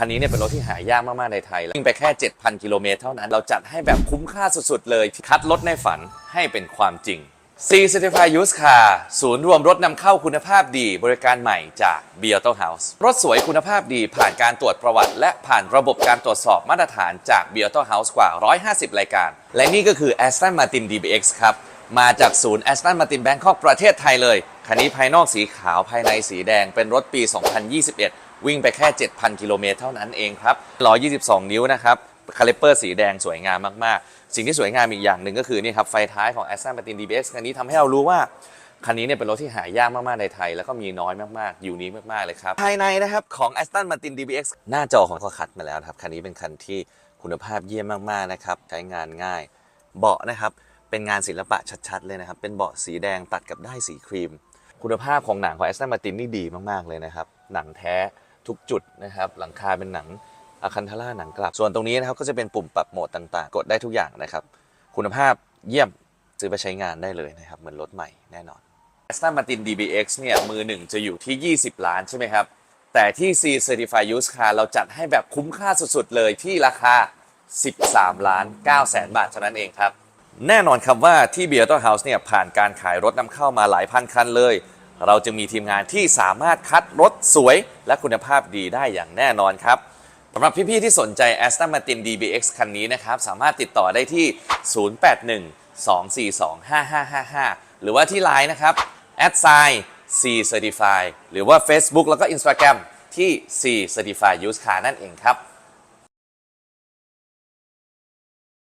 คันนี้เนี่ยเป็นรถที่หายากมากๆในไทยวิ่งไปแค่ 7,000 กิโลเมตรเท่านั้น เราจัดให้แบบคุ้มค่าสุดๆ เลยคัดรถในฝันให้เป็นความจริง C Certified Used Car ศูนย์รวมรถนำเข้าคุณภาพดีบริการใหม่จาก b i a u t o House รถสวยคุณภาพดีผ่านการตรวจประวัติ และผ่านระบบการตรวจสอบมาตรฐานจาก b i a u t o House กว่า 150 รายการ และนี่ก็คือ Aston Martin DBX ครับ มาจากศูนย์ Aston Martin Bangkok ประเทศไทยเลย คันนี้ภายนอกสีขาวภายในสีแดงเป็นรถปี 2021 วิ่งไปแค่ 7,000 กิโลเมตรเท่านั้นเองครับ 122 นิ้วนะครับคาลิเปอร์สีแดงสวยงามมาก ๆ สิ่งที่สวยงามอีกอย่างหนึ่งก็คือนี่ครับไฟท้ายของ Aston Martin DBX คันนี้ทำให้เรารู้ว่าคันนี้เนี่ยเป็นรถที่หายากมาก ๆ ในไทย แล้วก็มีน้อยมาก ๆ อยู่นี้มาก ๆ เลยครับ ภายในนะครับ ของ Aston Martin DBX หน้าจอของเขาคัดมาแล้วครับ คันนี้เป็นคันที่คุณภาพเยี่ยมมาก ๆ นะครับ ใช้งานง่าย เบาะนะครับ เป็นงานศิลปะชัด ๆ เลยนะครับ เป็นเบาะสีแดงตัดกับได้ายสีครีม คุณภาพของหนังของ Aston Martin นี่ดีมาก ๆ เลยนะครับ หนังแท้ ทุกจุดนะครับหลังคาเป็นหนังอะคันทาร่าหนังกลับ ส่วนตรงนี้นะครับก็จะเป็นปุ่มปรับโหมดต่างๆ กดได้ทุกอย่างนะครับ คุณภาพเยี่ยมซื้อไปใช้งานได้เลยนะครับ เหมือนรถใหม่แน่นอน Aston Martin DBX เนี่ยมือหนึ่งจะอยู่ที่ 20 ล้านใช่ไหมครับ แต่ที่ C Certified Used Car เราจัดให้แบบคุ้มค่าสุดๆ เลยที่ราคา 13 ล้าน9แสนบาทเท่านั้นเองครับ แน่นอนครับว่าที่ b e a r t o House เนี่ยผ่านการขายรถนำเข้ามาหลายพันคันเลย เราจะมีทีมงานที่สามารถคัดรถสวยและคุณภาพดีได้อย่างแน่นอนครับสำหรับพี่ๆที่สนใจ Aston Martin DBX คันนี้นะครับ สามารถติดต่อได้ที่ 081-242-5555 หรือว่าที่ Line นะครับ a d s i g n C Certify หรือว่า Facebook แล้วก็ Instagram ที่ C Certify Used Car นั่นเองครับ